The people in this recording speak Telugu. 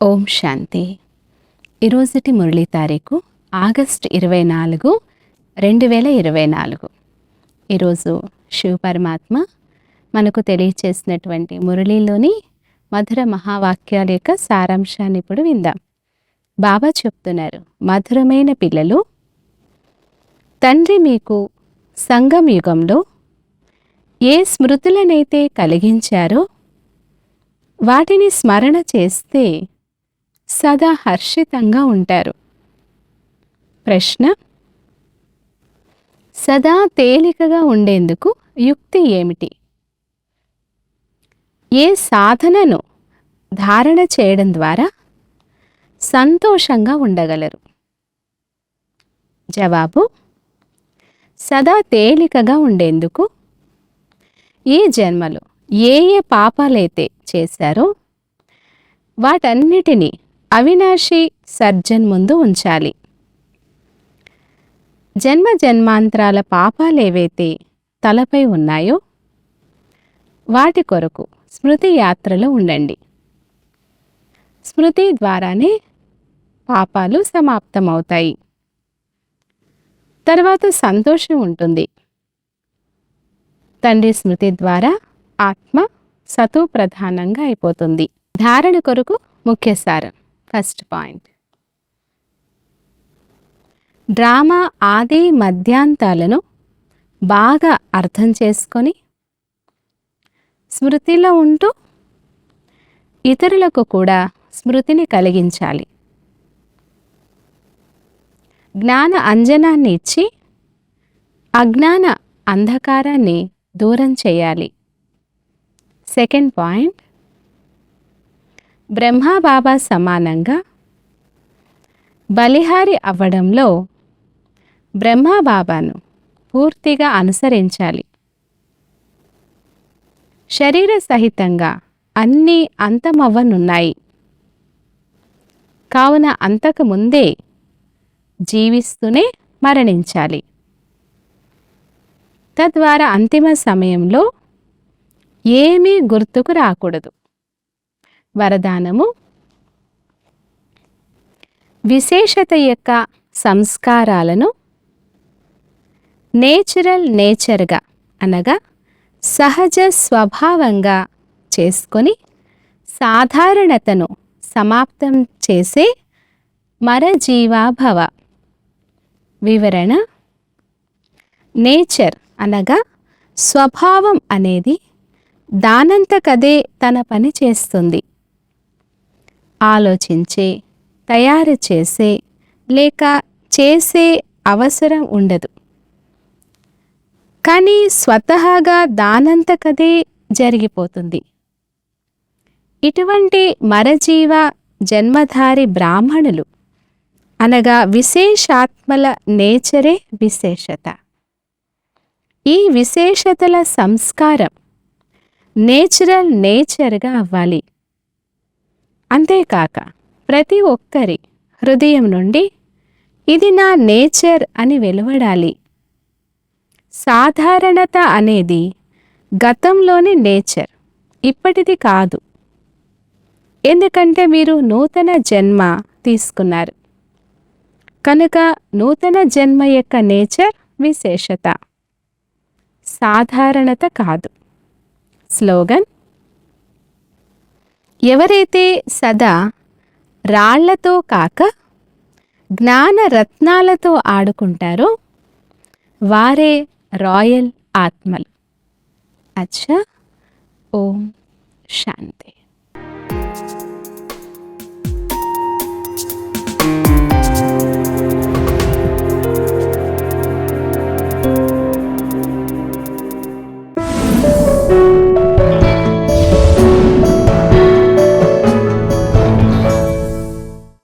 ఓం శాంతి. ఈరోజుటి మురళీ తారీఖు ఆగస్ట్ ఇరవై నాలుగు రెండు వేల ఇరవై నాలుగు. ఈరోజు శివ పరమాత్మ మనకు తెలియచేసినటువంటి మురళీలోని మధుర మహావాక్యాల యొక్క సారాంశాన్ని ఇప్పుడు విందాం. బాబా చెప్తున్నారు మధురమైన పిల్లలు తండ్రి మీకు సంగం యుగంలో ఏ స్మృతులనైతే కలిగించారో వాటిని స్మరణ చేస్తే సదా హర్షితంగా ఉంటారు. ప్రశ్న సదా తేలికగా ఉండేందుకు యుక్తి ఏమిటి? ఏ సాధనను ధారణ చేయడం ద్వారా సంతోషంగా ఉండగలరు? జవాబు సదా తేలికగా ఉండేందుకు ఈ జన్మలో ఏ ఏ పాపాలైతే చేశారో వాటన్నిటినీ అవినాశి సర్జన్ ముందు ఉంచాలి. జన్మ జన్మాంతరాల పాపాలేవైతే తలపై ఉన్నాయో వాటి కొరకు స్మృతి యాత్రలో ఉండండి. స్మృతి ద్వారానే పాపాలు సమాప్తమవుతాయి. తర్వాత సంతోషం ఉంటుంది. తండ్రి స్మృతి ద్వారా ఆత్మ సతు ప్రధానంగా అయిపోతుంది. ధారణ కొరకు ముఖ్య సారం. First point. డ్రామా ఆది మధ్యాంతాలను బాగా అర్థం చేసుకొని స్మృతిలో ఉంటూ ఇతరులకు కూడా స్మృతిని కలిగించాలి. జ్ఞాన అంజనాన్ని ఇచ్చి అజ్ఞాన అంధకారాన్ని దూరం చేయాలి. Second point. బ్రహ్మాబాబా సమానంగా బలిహారి అవ్వడంలో బ్రహ్మాబాబాను పూర్తిగా అనుసరించాలి. శరీర సహితంగా అన్నీ అంతమవ్వనున్నాయి. కావున అంతకు ముందే జీవిస్తూనే మరణించాలి. తద్వారా అంతిమ సమయంలో ఏమీ గుర్తుకు రాకూడదు. వరదానము. విశేషత యొక్క సంస్కారాలను నేచురల్ నేచర్గా అనగా సహజ స్వభావంగా చేసుకొని సాధారణతను సమాప్తం చేసే మరజీవాభవ. వివరణ నేచర్ అనగా స్వభావం అనేది దానంతకదే తన పని చేస్తుంది. ఆలోచించే తయారు చేసే లేక చేసే అవసరం ఉండదు. కానీ స్వతహాగా దానంతకదే జరిగిపోతుంది. ఇటువంటి మరజీవ జన్మధారి బ్రాహ్మణులు అనగా విశేషాత్మల నేచరే విశేషత. ఈ విశేషతల సంస్కారం నేచురల్ నేచర్గా అవ్వాలి. అంతేకాక ప్రతి ఒక్కరి హృదయం నుండి ఇది నా నేచర్ అని వెలువడాలి. సాధారణత అనేది గతంలోని నేచర్ ఇప్పటిది కాదు. ఎందుకంటే మీరు నూతన జన్మ తీసుకున్నారు. కనుక నూతన జన్మ యొక్క నేచర్ విశేషత. సాధారణత కాదు. స్లోగన్ ఎవరైతే సదా రాళ్ళతో కాక జ్ఞాన రత్నాలతో ఆడుకుంటారో వారే రాయల్ ఆత్మలు. అచ్చా ఓం శాంతి.